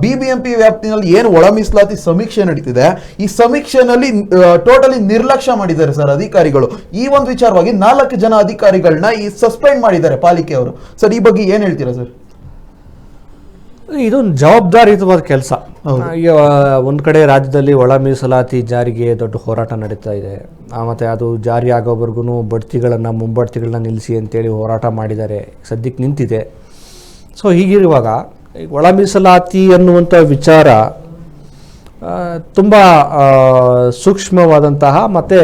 BBMP ವ್ಯಾಪ್ತಿನಲ್ಲಿ ಏನು ಒಳ ಮೀಸಲಾತಿ ಸಮೀಕ್ಷೆ ನಡೀತಿದೆ ಈ ಸಮೀಕ್ಷೆನಲ್ಲಿ ಟೋಟಲಿ ನಿರ್ಲಕ್ಷ್ಯ ಮಾಡಿದ್ದಾರೆ ಸರ್ ಅಧಿಕಾರಿಗಳು. ಈ ಒಂದು ವಿಚಾರವಾಗಿ ನಾಲ್ಕು ಜನ ಅಧಿಕಾರಿಗಳನ್ನ ಈ ಸಸ್ಪೆಂಡ್ ಮಾಡಿದ್ದಾರೆ ಪಾಲಿಕೆ ಅವರು. ಸರ್ ಈ ಬಗ್ಗೆ ಏನ್ ಹೇಳ್ತೀರಾ ಸರ್? ಇದೊಂದು ಜವಾಬ್ದಾರಿಯುತವಾದ ಕೆಲಸ. ಒಂದು ಕಡೆ ರಾಜ್ಯದಲ್ಲಿ ಒಳ ಮೀಸಲಾತಿ ಜಾರಿಗೆ ದೊಡ್ಡ ಹೋರಾಟ ನಡೀತಾ ಇದೆ. ಆ, ಮತ್ತೆ ಅದು ಜಾರಿ ಆಗೋವರೆಗೂ ಬಡ್ತಿಗಳನ್ನು ಮುಂಬಡ್ತಿಗಳನ್ನ ನಿಲ್ಲಿಸಿ ಅಂತೇಳಿ ಹೋರಾಟ ಮಾಡಿದ್ದಾರೆ. ಸದ್ಯಕ್ಕೆ ನಿಂತಿದೆ. ಸೊ ಹೀಗಿರುವಾಗ ಒಳ ಮೀಸಲಾತಿ ಅನ್ನುವಂಥ ವಿಚಾರ ತುಂಬ ಸೂಕ್ಷ್ಮವಾದಂತಹ ಮತ್ತು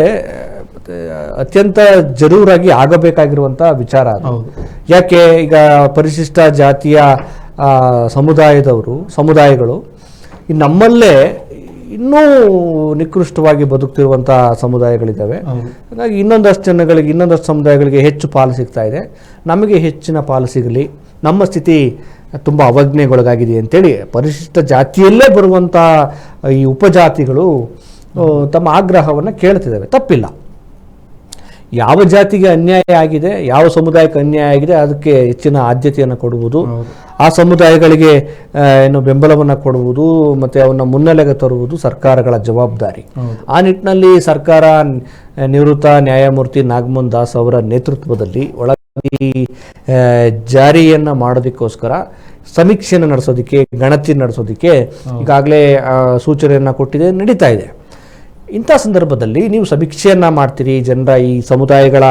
ಅತ್ಯಂತ ಜರೂರಾಗಿ ಆಗಬೇಕಾಗಿರುವಂಥ ವಿಚಾರ ಅದು. ಯಾಕೆ ಈಗ ಪರಿಶಿಷ್ಟ ಜಾತಿಯ ಸಮುದಾಯದವರು ಸಮುದಾಯಗಳು ನಮ್ಮಲ್ಲೇ ಇನ್ನೂ ನಿಕೃಷ್ಟವಾಗಿ ಬದುಕ್ತಿರುವಂಥ ಸಮುದಾಯಗಳಿದ್ದಾವೆ. ಹಾಗಾಗಿ ಇನ್ನೊಂದಷ್ಟು ಜನಗಳಿಗೆ ಇನ್ನೊಂದಷ್ಟು ಸಮುದಾಯಗಳಿಗೆ ಹೆಚ್ಚು ಪಾಲು ಸಿಗ್ತಾ ಇದೆ. ನಮಗೆ ಹೆಚ್ಚಿನ ಪಾಲು ಸಿಗಲಿ. ನಮ್ಮ ಸ್ಥಿತಿ ತುಂಬ ಅವಜ್ಞೆಗೊಳಗಾಗಿದೆ ಅಂತೇಳಿ ಪರಿಶಿಷ್ಟ ಜಾತಿಯಲ್ಲೇ ಬರುವಂಥ ಈ ಉಪಜಾತಿಗಳು ತಮ್ಮ ಆಗ್ರಹವನ್ನು ಕೇಳ್ತಿದ್ದಾವೆ ತಪ್ಪಿಲ್ಲ. ಯಾವ ಜಾತಿಗೆ ಅನ್ಯಾಯ ಆಗಿದೆ, ಯಾವ ಸಮುದಾಯಕ್ಕೆ ಅನ್ಯಾಯ ಆಗಿದೆ, ಅದಕ್ಕೆ ಹೆಚ್ಚಿನ ಆದ್ಯತೆಯನ್ನು ಕೊಡುವುದು, ಆ ಸಮುದಾಯಗಳಿಗೆ ಏನು ಬೆಂಬಲವನ್ನು ಕೊಡುವುದು, ಮತ್ತು ಅವನ್ನ ಮುನ್ನೆಲೆಗೆ ತರುವುದು ಸರ್ಕಾರಗಳ ಜವಾಬ್ದಾರಿ. ಆ ನಿಟ್ಟಿನಲ್ಲಿ ಸರ್ಕಾರ ನಿವೃತ್ತ ನ್ಯಾಯಮೂರ್ತಿ ನಾಗಮೋಹನ್ ದಾಸ್ ಅವರ ನೇತೃತ್ವದಲ್ಲಿ ಒಳ ಜಾರಿಯನ್ನ ಮಾಡೋದಕ್ಕೋಸ್ಕರ ಸಮೀಕ್ಷೆಯನ್ನು ನಡೆಸೋದಕ್ಕೆ ಗಣತಿ ನಡೆಸೋದಕ್ಕೆ ಈಗಾಗಲೇ ಸೂಚನೆಯನ್ನು ಕೊಟ್ಟಿದೆ ನಡೀತಾ ಇದೆ. ಇಂಥ ಸಂದರ್ಭದಲ್ಲಿ ನೀವು ಸಮೀಕ್ಷೆಯನ್ನು ಮಾಡ್ತೀರಿ ಜನರ ಈ ಸಮುದಾಯಗಳ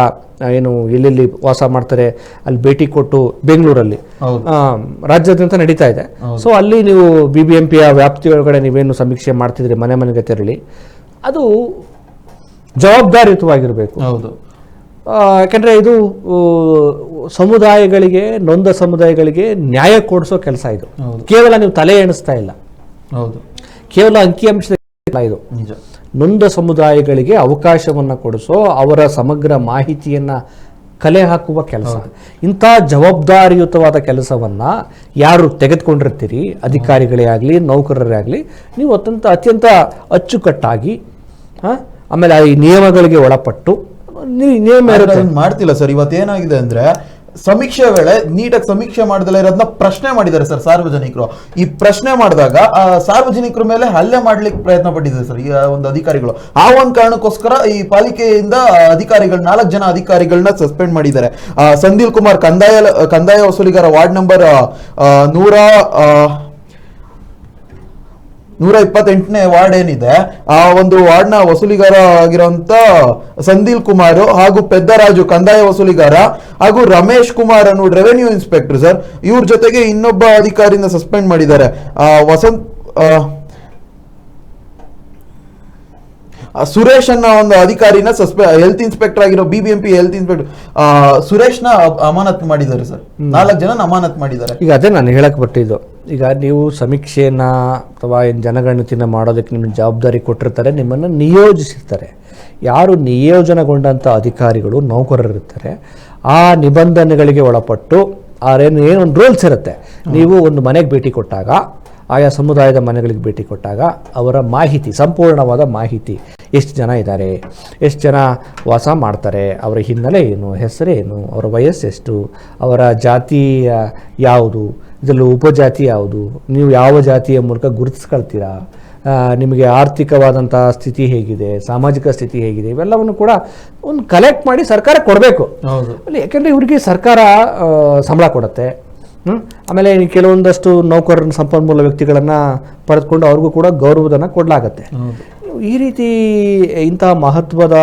ಏನು ಎಲ್ಲೆಲ್ಲಿ ವಾಸ ಮಾಡ್ತಾರೆ ಅಲ್ಲಿ ಭೇಟಿ ಕೊಟ್ಟು ಬೆಂಗಳೂರಲ್ಲಿ ರಾಜ್ಯಾದ್ಯಂತ ನಡೀತಾ ಇದೆ. ಸೊ ಅಲ್ಲಿ ನೀವು ಬಿ ಬಿ ಎಂ ಪಿಯ ವ್ಯಾಪ್ತಿಯೊಳಗಡೆ ನೀವೇನು ಸಮೀಕ್ಷೆ ಮಾಡ್ತಿದ್ರಿ ಮನೆ ಮನೆಗೆ ತೆರಳಿ ಅದು ಜವಾಬ್ದಾರಿಯುತವಾಗಿರಬೇಕು. ಹೌದು. ಯಾಕಂದ್ರೆ ಇದು ಸಮುದಾಯಗಳಿಗೆ ನೊಂದ ಸಮುದಾಯಗಳಿಗೆ ನ್ಯಾಯ ಕೊಡಿಸೋ ಕೆಲಸ ಇದು. ಕೇವಲ ನೀವು ತಲೆ ಎಣಿಸ್ತಾ ಇಲ್ಲ. ಹೌದು. ಕೇವಲ ಅಂಕಿಅಂಶದ ಇದು. ನಿಜ. ನೊಂದ ಸಮುದಾಯಗಳಿಗೆ ಅವಕಾಶವನ್ನು ಕೊಡಿಸೋ ಅವರ ಸಮಗ್ರ ಮಾಹಿತಿಯನ್ನು ಕಲೆ ಹಾಕುವ ಕೆಲಸ. ಇಂಥ ಜವಾಬ್ದಾರಿಯುತವಾದ ಕೆಲಸವನ್ನು ಯಾರು ತೆಗೆದುಕೊಂಡಿರ್ತೀರಿ ಅಧಿಕಾರಿಗಳೇ ಆಗಲಿ ನೌಕರರೇ ಆಗಲಿ ನೀವು ಅತ್ಯಂತ ಅತ್ಯಂತ ಅಚ್ಚುಕಟ್ಟಾಗಿ ಆಮೇಲೆ ಈ ನಿಯಮಗಳಿಗೆ ಒಳಪಟ್ಟು ಮಾಡ್ತಿಲ್ಲ ಸರ್. ಇವತ್ತೇನಾಗಿದೆ ಅಂದ್ರೆ ಸಮೀಕ್ಷೆ ವೇಳೆ ನೀಟಾಗಿ ಸಮೀಕ್ಷೆ ಮಾಡದಲ್ಲ ಇರೋದನ್ನ ಪ್ರಶ್ನೆ ಮಾಡಿದ್ದಾರೆ ಸರ್ ಸಾರ್ವಜನಿಕರು. ಈ ಪ್ರಶ್ನೆ ಮಾಡಿದಾಗ ಸಾರ್ವಜನಿಕರ ಮೇಲೆ ಹಲ್ಲೆ ಮಾಡ್ಲಿಕ್ಕೆ ಪ್ರಯತ್ನ ಪಟ್ಟಿದ್ದಾರೆ ಸರ್ ಈ ಒಂದು ಅಧಿಕಾರಿಗಳು. ಆ ಒಂದು ಕಾರಣಕ್ಕೋಸ್ಕರ ಈ ಪಾಲಿಕೆಯಿಂದ ಅಧಿಕಾರಿಗಳು ನಾಲ್ಕು ಜನ ಅಧಿಕಾರಿಗಳನ್ನ ಸಸ್ಪೆಂಡ್ ಮಾಡಿದ್ದಾರೆ. ಆ, ಸಂದಿಲ್ ಕುಮಾರ್ ಕಂದಾಯ ಕಂದಾಯ ವಸೂಲಿಗಾರ ವಾರ್ಡ್ ನಂಬರ್ ನೂರ ನೂರ ಇಪ್ಪತ್ತೆಂಟನೇ ವಾರ್ಡ್ ಏನಿದೆ ಆ ಒಂದು ವಾರ್ಡ್ನ ವಸೂಲಿಗಾರ ಆಗಿರುವಂತ ಸಂದೀಲ್ ಕುಮಾರ್ ಹಾಗೂ ಪೆದ್ದರಾಜು ಕಂದಾಯ ವಸೂಲಿಗಾರ ಹಾಗೂ ರಮೇಶ್ ಕುಮಾರ್ ಅನ್ನು ರೆವೆನ್ಯೂ ಇನ್ಸ್ಪೆಕ್ಟರ್ ಸರ್ ಇವ್ರ ಜೊತೆಗೆ ಇನ್ನೊಬ್ಬ ಅಧಿಕಾರಿಯಿಂದ ಸಸ್ಪೆಂಡ್ ಮಾಡಿದ್ದಾರೆ. ಆ, ವಸಂತ್ ಸುರೇಶ್ ಅನ್ನ ಒಂದು ಅಧಿಕಾರಿನ ಸಸ್ಪೆ ಹೆಲ್ತ್ ಇನ್ಸ್ಪೆಕ್ಟರ್ ಆಗಿರೋ ಬಿಬಿಎಂಪಿ ಹೆಲ್ತ್ ಇನ್ಸ್ಪೆಕ್ಟರ್ ಸುರೇಶ್ನ ಅಮಾನತ್ ಮಾಡಿದ್ದಾರೆ ಸರ್ ನಾಲ್ಕು ಜನ ಅಮಾನತ್ ಮಾಡಿದ್ದಾರೆ. ಈಗ ಅದೇ ನಾನು ಹೇಳಕ್ ಬರ್ತಿದ್ದು. ಈಗ ನೀವು ಸಮೀಕ್ಷೆಯನ್ನು ಅಥವಾ ಏನು ಜನಗಣತಿನ ಮಾಡೋದಕ್ಕೆ ನಿಮ್ಮ ಜವಾಬ್ದಾರಿ ಕೊಟ್ಟಿರ್ತಾರೆ, ನಿಮ್ಮನ್ನು ನಿಯೋಜಿಸಿರ್ತಾರೆ. ಯಾರು ನಿಯೋಜನೆಗೊಂಡಂಥ ಅಧಿಕಾರಿಗಳು, ನೌಕರರಿರ್ತಾರೆ, ಆ ನಿಬಂಧನೆಗಳಿಗೆ ಒಳಪಟ್ಟು ಏನು ಏನೊಂದು ರೂಲ್ಸ್ ಇರುತ್ತೆ. ನೀವು ಒಂದು ಮನೆಗೆ ಭೇಟಿ ಕೊಟ್ಟಾಗ, ಆಯಾ ಸಮುದಾಯದ ಮನೆಗಳಿಗೆ ಭೇಟಿ ಕೊಟ್ಟಾಗ ಅವರ ಮಾಹಿತಿ, ಸಂಪೂರ್ಣವಾದ ಮಾಹಿತಿ, ಎಷ್ಟು ಜನ ಇದ್ದಾರೆ ಎಷ್ಟು ಜನ ವಾಸ ಮಾಡ್ತಾರೆ, ಅವರ ಹಿನ್ನೆಲೆ ಏನು ಹೆಸರೇನು ಅವರ ವಯಸ್ಸೆಷ್ಟು ಅವರ ಜಾತಿ ಯಾವುದು ಇದರಲ್ಲಿ ಉಪಜಾತಿ ಯಾವುದು? ನೀವು ಯಾವ ಜಾತಿಯ ಮೂಲಕ ಗುರುತಿಸ್ಕೊಳ್ತೀರಾ? ನಿಮಗೆ ಆರ್ಥಿಕವಾದಂಥ ಸ್ಥಿತಿ ಹೇಗಿದೆ ಸಾಮಾಜಿಕ ಸ್ಥಿತಿ ಹೇಗಿದೆ ಇವೆಲ್ಲವನ್ನು ಕೂಡ ಒಂದು ಕಲೆಕ್ಟ್ ಮಾಡಿ ಸರ್ಕಾರ ಕೊಡಬೇಕು. ಯಾಕೆಂದರೆ ಇವರಿಗೆ ಸರ್ಕಾರ ಸಂಬಳ ಕೊಡುತ್ತೆ. ಆಮೇಲೆ ಕೆಲವೊಂದಷ್ಟು ನೌಕರರ ಸಂಪನ್ಮೂಲ ವ್ಯಕ್ತಿಗಳನ್ನು ಪಡೆದುಕೊಂಡು ಅವ್ರಿಗೂ ಕೂಡ ಗೌರವಧನ ಕೊಡಲಾಗತ್ತೆ. ಈ ರೀತಿ ಇಂತಹ ಮಹತ್ವದ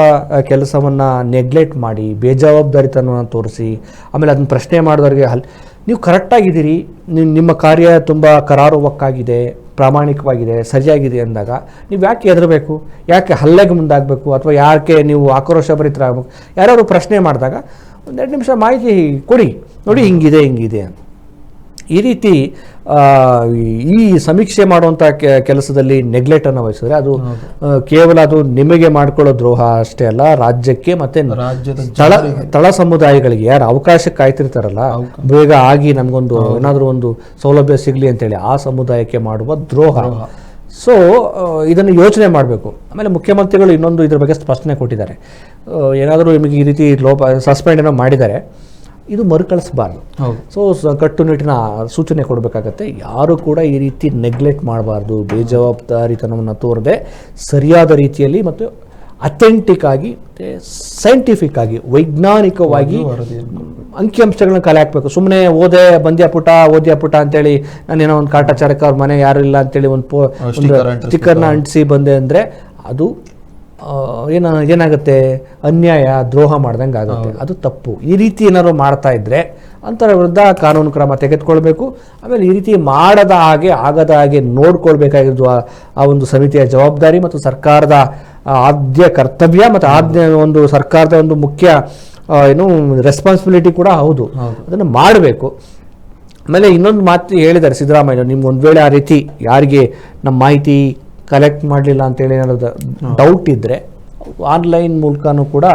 ಕೆಲಸವನ್ನು ನೆಗ್ಲೆಕ್ಟ್ ಮಾಡಿ ಬೇಜವಾಬ್ದಾರಿತನವನ್ನು ತೋರಿಸಿ ಆಮೇಲೆ ಅದನ್ನು ಪ್ರಶ್ನೆ ಮಾಡಿದವರಿಗೆ ಹಲ್ ನೀವು ಕರೆಕ್ಟಾಗಿದ್ದೀರಿ ನಿಮ್ಮ ನಿಮ್ಮ ಕಾರ್ಯ ತುಂಬ ಕರಾರುವಕ್ಕಾಗಿದೆ, ಪ್ರಾಮಾಣಿಕವಾಗಿದೆ, ಸರಿಯಾಗಿದೆ ಅಂದಾಗ ನೀವು ಯಾಕೆ ಹೆದರಬೇಕು? ಯಾಕೆ ಹಲ್ಲೆಗೆ ಮುಂದಾಗಬೇಕು? ಅಥವಾ ಯಾಕೆ ನೀವು ಆಕ್ರೋಶ ಭರಿತರಾಗಬೇಕು ಯಾರಾದರೂ ಪ್ರಶ್ನೆ ಮಾಡಿದಾಗ ಒಂದೆರಡು ನಿಮಿಷ ಮಾಹಿತಿ ಕೊಡಿ. ನೋಡಿ, ಹಿಂಗಿದೆ ಹಿಂಗಿದೆ ಅಂತ. ಈ ರೀತಿ ಈ ಸಮೀಕ್ಷೆ ಮಾಡುವಂಥ ಕೆಲಸದಲ್ಲಿ ನೆಗ್ಲೆಕ್ಟನ್ನು ವಹಿಸಿದ್ರೆ ಅದು ಕೇವಲ ಅದು ನಿಮಗೆ ಮಾಡ್ಕೊಳ್ಳೋ ದ್ರೋಹ ಅಷ್ಟೇ ಅಲ್ಲ ರಾಜ್ಯಕ್ಕೆ ಮತ್ತೆ ತಳ ತಳ ಸಮುದಾಯಗಳಿಗೆ ಯಾರು ಅವಕಾಶ ಕಾಯ್ತಿರ್ತಾರಲ್ಲ ಬೇಗ ಆಗಿ ನಮಗೊಂದು ಏನಾದರೂ ಒಂದು ಸೌಲಭ್ಯ ಸಿಗಲಿ ಅಂತೇಳಿ ಆ ಸಮುದಾಯಕ್ಕೆ ಮಾಡುವ ದ್ರೋಹ. ಸೊ ಇದನ್ನು ಯೋಚನೆ ಮಾಡಬೇಕು. ಆಮೇಲೆ ಮುಖ್ಯಮಂತ್ರಿಗಳು ಇನ್ನೊಂದು ಇದ್ರ ಬಗ್ಗೆ ಸ್ಪಷ್ಟನೆ ಕೊಟ್ಟಿದ್ದಾರೆ. ಏನಾದರೂ ನಿಮಗೆ ಈ ರೀತಿ ಲೋಪ ಸಸ್ಪೆಂಡ್ ಏನೋ ಮಾಡಿದ್ದಾರೆ. ಇದು ಮರುಕಳಿಸಬಾರ್ದು. ಸೊ ಕಟ್ಟುನಿಟ್ಟಿನ ಸೂಚನೆ ಕೊಡಬೇಕಾಗತ್ತೆ. ಯಾರು ಕೂಡ ಈ ರೀತಿ ನೆಗ್ಲೆಕ್ಟ್ ಮಾಡಬಾರ್ದು. ಬೇಜವಾಬ್ದಾರಿತನವನ್ನು ತೋರದೆ ಸರಿಯಾದ ರೀತಿಯಲ್ಲಿ ಮತ್ತು ಅಥೆಂಟಿಕ್ ಆಗಿ ಮತ್ತು ಸೈಂಟಿಫಿಕ್ ಆಗಿ ವೈಜ್ಞಾನಿಕವಾಗಿ ಅಂಕಿಅಂಶಗಳನ್ನ ಕಲೆ ಹಾಕಬೇಕು. ಸುಮ್ಮನೆ ಓದೆ ಬಂದ್ಯಾ ಪುಟ ಓದ್ಯಾ ಪುಟ ಅಂತೇಳಿ ನಾನೇನೋ ಒಂದು ಕಾಟಾಚಾರಕ ಅವ್ರ ಮನೆ ಯಾರು ಇಲ್ಲ ಅಂತೇಳಿ ಒಂದು ಪೋ ಒಂದು ಸ್ಟಿಕ್ಕರ್ನ ಅಂಟಿಸಿ ಬಂದೆ ಅಂದರೆ ಅದು ಏನ ಏನಾಗುತ್ತೆ? ಅನ್ಯಾಯ ದ್ರೋಹ ಮಾಡ್ದಂಗೆ ಆಗುತ್ತೆ. ಅದು ತಪ್ಪು. ಈ ರೀತಿ ಏನಾದ್ರು ಮಾಡ್ತಾ ಇದ್ರೆ ಅಂತರ ವಿರುದ್ಧ ಕಾನೂನು ಕ್ರಮ ತೆಗೆದುಕೊಳ್ಬೇಕು. ಆಮೇಲೆ ಈ ರೀತಿ ಮಾಡದ ಹಾಗೆ ಆಗದ ಹಾಗೆ ನೋಡ್ಕೊಳ್ಬೇಕಾಗಿದ್ದು ಆ- ಒಂದು ಸಮಿತಿಯ ಜವಾಬ್ದಾರಿ ಮತ್ತು ಸರ್ಕಾರದ ಆದ್ಯ ಕರ್ತವ್ಯ ಮತ್ತು ಆದ್ಯ ಒಂದು ಸರ್ಕಾರದ ಒಂದು ಮುಖ್ಯ ಏನು ರೆಸ್ಪಾನ್ಸಿಬಿಲಿಟಿ ಕೂಡ ಹೌದು. ಹೌದು. ಅದನ್ನು ಮಾಡಬೇಕು. ಆಮೇಲೆ ಇನ್ನೊಂದು ಮಾತು ಹೇಳಿದ್ದಾರೆ ಸಿದ್ದರಾಮಯ್ಯ ನಿಮ್ಗೆ ಒಂದು ವೇಳೆ ಆ ರೀತಿ ಯಾರಿಗೆ ನಮ್ಮ ಮಾಹಿತಿ ಕಲೆಕ್ಟ್ ಮಾಡಲಿಲ್ಲ ಅಂತೇಳಿ ಏನಾದರೂ ಡೌಟ್ ಇದ್ದರೆ ಆನ್ಲೈನ್ ಮೂಲಕನೂ ಕೂಡ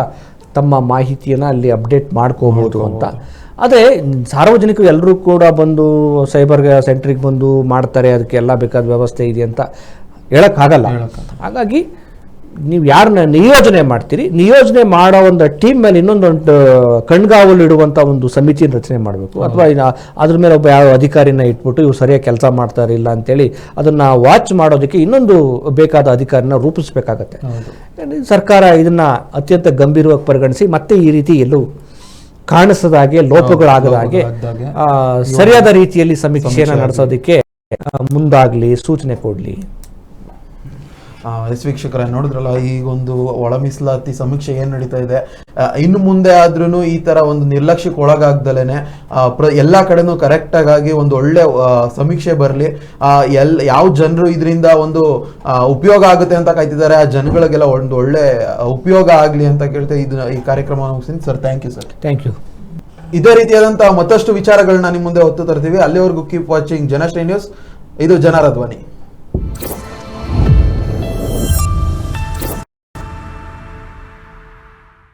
ತಮ್ಮ ಮಾಹಿತಿಯನ್ನು ಅಲ್ಲಿ ಅಪ್ಡೇಟ್ ಮಾಡ್ಕೋಬೋದು ಅಂತ. ಅದೇ ಸಾರ್ವಜನಿಕರು ಎಲ್ಲರೂ ಕೂಡ ಬಂದು ಸೈಬರ್ ಸೆಂಟ್ರಿಗೆ ಬಂದು ಮಾಡ್ತಾರೆ ಅದಕ್ಕೆ ಎಲ್ಲ ಬೇಕಾದ ವ್ಯವಸ್ಥೆ ಇದೆ ಅಂತ ಹೇಳಕ್ಕಾಗಲ್ಲ. ಹಾಗಾಗಿ ನೀವು ಯಾರನ್ನ ನಿಯೋಜನೆ ಮಾಡ್ತೀರಿ ನಿಯೋಜನೆ ಮಾಡೋ ಒಂದು ಟೀಮ್ ಮೇಲೆ ಇನ್ನೊಂದು ಕಣ್ಗಾವಲು ಇಡುವಂಥ ಒಂದು ಸಮಿತಿಯನ್ನು ರಚನೆ ಮಾಡಬೇಕು. ಅಥವಾ ಅದ್ರ ಮೇಲೆ ಒಬ್ಬ ಯಾವ ಅಧಿಕಾರಿನ ಇಟ್ಬಿಟ್ಟು ಇವ್ರು ಸರಿಯಾಗಿ ಕೆಲಸ ಮಾಡ್ತಾ ಇಲ್ಲ ಅಂತೇಳಿ ಅದನ್ನು ವಾಚ್ ಮಾಡೋದಕ್ಕೆ ಇನ್ನೊಂದು ಬೇಕಾದ ಅಧಿಕಾರಿನ ರೂಪಿಸಬೇಕಾಗತ್ತೆ. ಸರ್ಕಾರ ಇದನ್ನ ಅತ್ಯಂತ ಗಂಭೀರವಾಗಿ ಪರಿಗಣಿಸಿ ಮತ್ತೆ ಈ ರೀತಿ ಎಲ್ಲೂ ಕಾಣಿಸದ ಹಾಗೆ ಲೋಪಗಳಾಗದ ಹಾಗೆ. ಸರಿಯಾದ ರೀತಿಯಲ್ಲಿ ಸಮೀಕ್ಷೆಯನ್ನು ನಡೆಸೋದಕ್ಕೆ ಮುಂದಾಗಲಿ ಸೂಚನೆ ಕೊಡಲಿ. ಎಸ್ ವೀಕ್ಷಕರ ನೋಡಿದ್ರಲ್ಲ ಈಗೊಂದು ಒಳ ಮೀಸಲಾತಿ ಸಮೀಕ್ಷೆ ಏನ್ ನಡೀತಾ ಇದೆ? ಇನ್ನು ಮುಂದೆ ಆದ್ರೂ ಈ ತರ ಒಂದು ನಿರ್ಲಕ್ಷ್ಯಕ್ಕೆ ಒಳಗಾಗ್ದಲೇನೆ ಆ, ಪ್ರ- ಎಲ್ಲಾ ಕಡೆನೂ ಕರೆಕ್ಟ್ ಆಗಿ ಒಂದು ಒಳ್ಳೆ ಸಮೀಕ್ಷೆ ಬರಲಿ. ಎಲ್ ಯಾವ ಜನರು ಇದರಿಂದ ಒಂದು ಉಪಯೋಗ ಆಗುತ್ತೆ ಅಂತ ಕಾಯ್ತಿದ್ದಾರೆ. ಆ ಜನಗಳಿಗೆಲ್ಲ ಒಂದು ಒಳ್ಳೆ ಉಪಯೋಗ ಆಗ್ಲಿ ಅಂತ ಕೇಳ್ತಾ ಇದು ಈ ಕಾರ್ಯಕ್ರಮ ಮುಗಿಸ್ತೀನಿ. Sir thank you sir thank you ಇದೇ ರೀತಿಯಾದಂತಹ ಮತ್ತಷ್ಟು ವಿಚಾರಗಳನ್ನ ನಿಮ್ಮ ಮುಂದೆ ಹೊತ್ತು ತರ್ತೀವಿ. ಅಲ್ಲಿವರೆಗೂ ಕೀಪ್ ವಾಚಿಂಗ್ ಜನಶ್ರೀ ನ್ಯೂಸ್ ಇದು ಜನರ ಧ್ವನಿ.